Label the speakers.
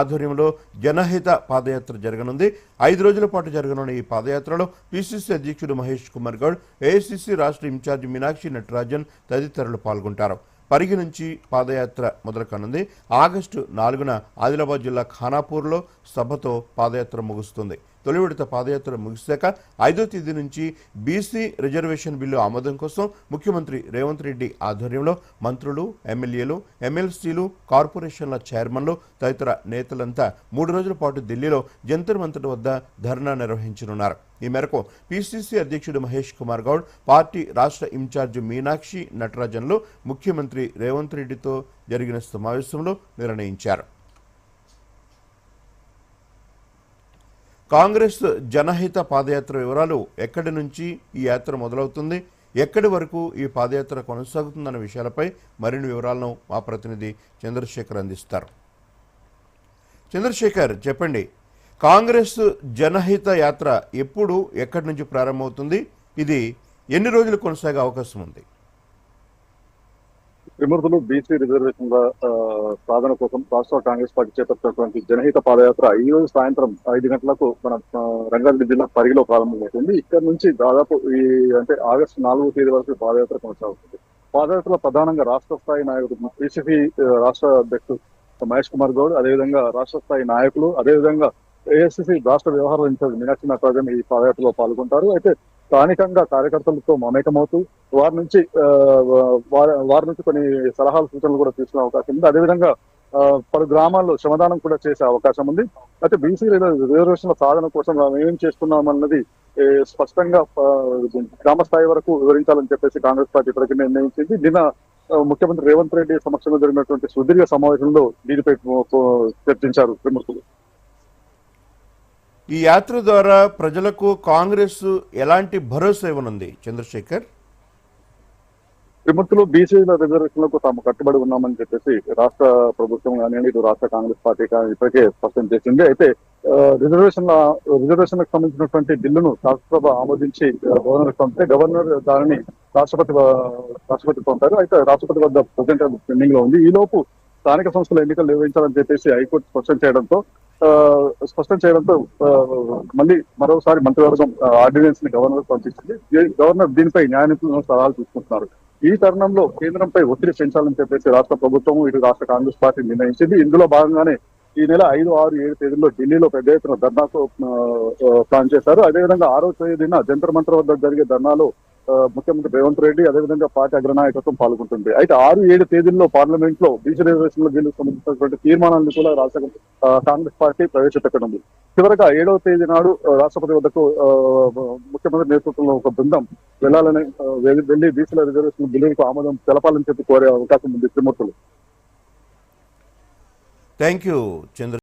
Speaker 1: ఆధ్వర్యంలో జనహిత పాదయాత్ర జరగనుంది. ఐదు రోజుల పాటు జరగనున్న ఈ పాదయాత్రలో పిసిసి అధ్యక్షుడు మహేష్ కుమార్ గౌడ్ ఏఐసిసి రాష్ట్ర ఇన్ఛార్జి మీనాక్షి నటరాజన్ తదితరులు పాల్గొంటారు. పరిగి నుంచి పాదయాత్ర మొదలు కానుంది ఆగస్టు నాలుగున ఆదిలాబాద్ జిల్లా ఖానాపూర్లో సభతో పాదయాత్ర ముగుస్తుంది. తొలి విడత పాదయాత్ర ముగిశాక ఐదో తేదీ నుంచి బీసీ రిజర్వేషన్ బిల్లు ఆమోదం కోసం ముఖ్యమంత్రి రేవంత్ రెడ్డి ఆధ్వర్యంలో మంత్రులు ఎమ్మెల్యేలు ఎమ్మెల్సీలు కార్పొరేషన్ల చైర్మన్లు తదితర నేతలంతా మూడు రోజుల పాటు ఢిల్లీలో జంతర్ మంతర్ వద్ద ధర్నా నిర్వహించనున్నారు. ఈ మేరకు పిసిసి అధ్యక్షుడు మహేష్ కుమార్ గౌడ్ పార్టీ రాష్ట్ర ఇన్ఛార్జి మీనాక్షి నటరాజన్లు ముఖ్యమంత్రి రేవంత్ రెడ్డితో జరిగిన సమావేశంలో నిర్ణయించారు. కాంగ్రెస్ జనహిత పాదయాత్ర వివరాలు ఎక్కడి నుంచి ఈ యాత్ర మొదలవుతుంది ఎక్కడి వరకు ఈ పాదయాత్ర కొనసాగుతుందన్న విషయాలపై మరిన్ని వివరాలను మా ప్రతినిధి చంద్రశేఖర్ అందిస్తారు. చంద్రశేఖర్ చెప్పండి. కాంగ్రెస్ జనహిత యాత్ర ఎప్పుడు ఎక్కడి నుంచి ప్రారంభమవుతుంది? ఇది ఎన్ని రోజులు కొనసాగే అవకాశం ఉంది?
Speaker 2: విమర్శలు బీసీ రిజర్వేషన్ల సాధన కోసం రాష్ట్ర కాంగ్రెస్ పార్టీ చేపట్టినటువంటి జనహిత పాదయాత్ర ఈ రోజు సాయంత్రం ఐదు గంటలకు మన రంగారెడ్డి జిల్లా పరిగిలో ప్రారంభమవుతుంది. ఇక్కడ నుంచి దాదాపు ఈ అంటే ఆగస్టు నాలుగో తేదీ వరకు పాదయాత్ర కొనసాగుతుంది. పాదయాత్రలో ప్రధానంగా రాష్ట్ర స్థాయి నాయకుడు పిసిపి రాష్ట్ర అధ్యక్షుడు మహేష్ కుమార్ గౌడ్ అదేవిధంగా రాష్ట్ర స్థాయి నాయకులు అదేవిధంగా ఏఎస్సీ రాష్ట్ర వ్యవహారాల ఇన్ఛార్జ్ మీనాక్షి నటరాజన్ ఈ పాదయాత్రలో పాల్గొంటారు. అయితే స్థానికంగా కార్యకర్తలతో మమేకమవుతూ వారి నుంచి వారి నుంచి కొన్ని సలహాలు సూచనలు కూడా తీసుకునే అవకాశం ఉంది. అదేవిధంగా పలు గ్రామాల్లో శ్రమదానం కూడా చేసే అవకాశం ఉంది. అయితే బీసీ రిజర్వేషన్ల సాధన కోసం మనం ఏం చేస్తున్నాం అన్నది స్పష్టంగా గ్రామ స్థాయి వరకు వివరించాలని చెప్పేసి కాంగ్రెస్ పార్టీ ఇప్పటికీ నిర్ణయించింది. నిన్న ముఖ్యమంత్రి రేవంత్ రెడ్డి సమక్షంలో జరిగినటువంటి సుదీర్ఘ సమావేశంలో దీనిపై చర్చించారు విమర్శలు
Speaker 1: ఈ యాత్ర ద్వారా ప్రజలకు కాంగ్రెస్ ఎలాంటి భరోసా ఇవ్వనుంది? చంద్రశేఖర్?
Speaker 2: విముక్తులు బీసీల రిజర్వేషన్లకు తాము కట్టుబడి ఉన్నామని చెప్పేసి రాష్ట్ర ప్రభుత్వం కానివ్వండి ఇటు రాష్ట్ర కాంగ్రెస్ పార్టీ కానీ ఇప్పటికే స్పష్టం చేసింది. అయితే రిజర్వేషన్ల రిజర్వేషన్లకు సంబంధించినటువంటి బిల్లును శాసనసభ ఆమోదించి ఆ, గవర్నర్ పంపితే గవర్నర్ దానిని రాష్ట్రపతి రాష్ట్రపతి పంపారు. అయితే రాష్ట్రపతి వద్ద ప్రజెంట్ పెండింగ్లో ఉంది. ఈ లోపు స్థానిక సంస్థల ఎన్నికలు నిర్వహించాలని చెప్పేసి హైకోర్టు స్పష్టం చేయడంతో స్పష్టం చేయడంతో ఆ, మళ్ళీ మరోసారి మంత్రివర్గం ఆర్డినెన్స్ని గవర్నర్ పంపించింది. గవర్నర్ దీనిపై న్యాయ నిపుణులను సలహాలు తీసుకుంటున్నారు. ఈ తరుణంలో కేంద్రంపై ఒత్తిడి పెంచాలని చెప్పేసి రాష్ట్ర ప్రభుత్వం ఇటు రాష్ట్ర కాంగ్రెస్ పార్టీ నిర్ణయించింది. ఇందులో భాగంగానే ఈ నెల ఐదు ఆరు ఏడు తేదీల్లో ఢిల్లీలో పెద్ద ఎత్తున ధర్నాకు ప్లాన్ చేశారు. అదేవిధంగా ఆరో తేదీన జంతర్ మంత్ర వద్ద జరిగే ధర్నాలో ముఖ్యమంత్రి రేవంత్ రెడ్డి అదేవిధంగా పార్టీ అగ్రనాయకత్వం పాల్గొంటుంది. అయితే ఆరు ఏడు తేదీల్లో పార్లమెంట్లో బీసీ రిజర్వేషన్లో దీనికి సంబంధించినటువంటి తీర్మానాలను కూడా రాష్ట్ర కాంగ్రెస్ పార్టీ ప్రవేశపెట్టనుంది. చివరగా ఏడవ తేదీ నాడు రాష్ట్రపతి వద్దకు ముఖ్యమంత్రి నేతృత్వంలో ఒక బృందం వెళ్ళాలని వెళ్ళి- వెళ్ళి బీసీల రిజర్వేషన్ బిల్లులకు ఆమోదం తెలపాలని చెప్పి కోరే అవకాశం ఉంది. త్రిమూర్తులు.
Speaker 1: Thank you Chandra